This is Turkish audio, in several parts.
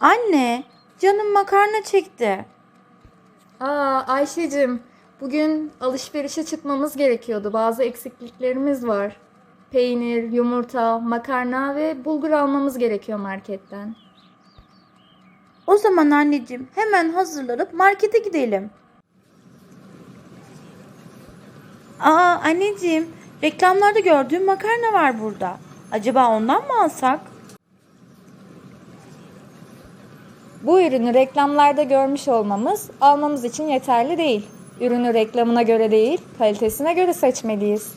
Anne, canım makarna çekti. Aa Ayşe'cim, bugün alışverişe çıkmamız gerekiyordu. Bazı eksikliklerimiz var. Peynir, yumurta, makarna ve bulgur almamız gerekiyor marketten. O zaman anneciğim hemen hazırlanıp markete gidelim. Aa anneciğim, reklamlarda gördüğüm makarna var burada. Acaba ondan mı alsak? Bu ürünü reklamlarda görmüş olmamız almamız için yeterli değil. Ürünü reklamına göre değil, kalitesine göre seçmeliyiz.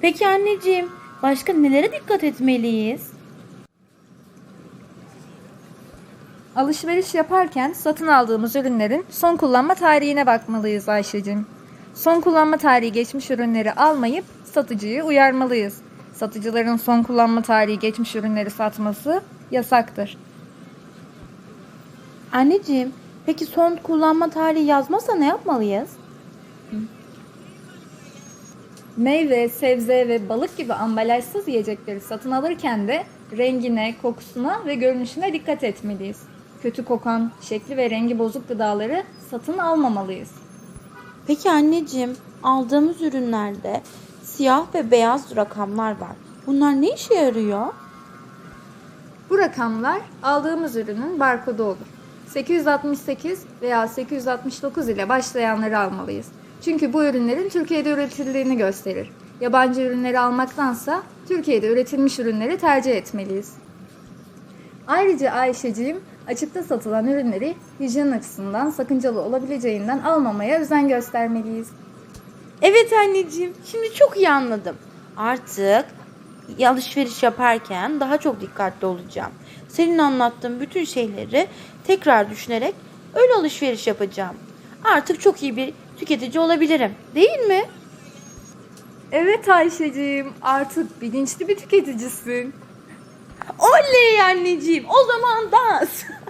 Peki anneciğim, başka nelere dikkat etmeliyiz? Alışveriş yaparken satın aldığımız ürünlerin son kullanma tarihine bakmalıyız Ayşe'cim. Son kullanma tarihi geçmiş ürünleri almayıp satıcıyı uyarmalıyız. Satıcıların son kullanma tarihi geçmiş ürünleri satması yasaktır. Anneciğim, peki son kullanma tarihi yazmazsa ne yapmalıyız? Meyve, sebze ve balık gibi ambalajsız yiyecekleri satın alırken de rengine, kokusuna ve görünüşüne dikkat etmeliyiz. Kötü kokan, şekli ve rengi bozuk gıdaları satın almamalıyız. Peki anneciğim, aldığımız ürünlerde siyah ve beyaz rakamlar var. Bunlar ne işe yarıyor? Bu rakamlar aldığımız ürünün barkodu olur. 868 veya 869 ile başlayanları almalıyız. Çünkü bu ürünlerin Türkiye'de üretildiğini gösterir. Yabancı ürünleri almaktansa Türkiye'de üretilmiş ürünleri tercih etmeliyiz. Ayrıca Ayşeciğim açıkta satılan ürünleri hijyen açısından sakıncalı olabileceğinden almamaya özen göstermeliyiz. Evet anneciğim, şimdi çok iyi anladım. Artık alışveriş yaparken daha çok dikkatli olacağım. Senin anlattığın bütün şeyleri tekrar düşünerek öyle alışveriş yapacağım. Artık çok iyi bir tüketici olabilirim, değil mi? Evet Ayşeciğim artık bilinçli bir tüketicisin. Oley anneciğim, o zaman dans.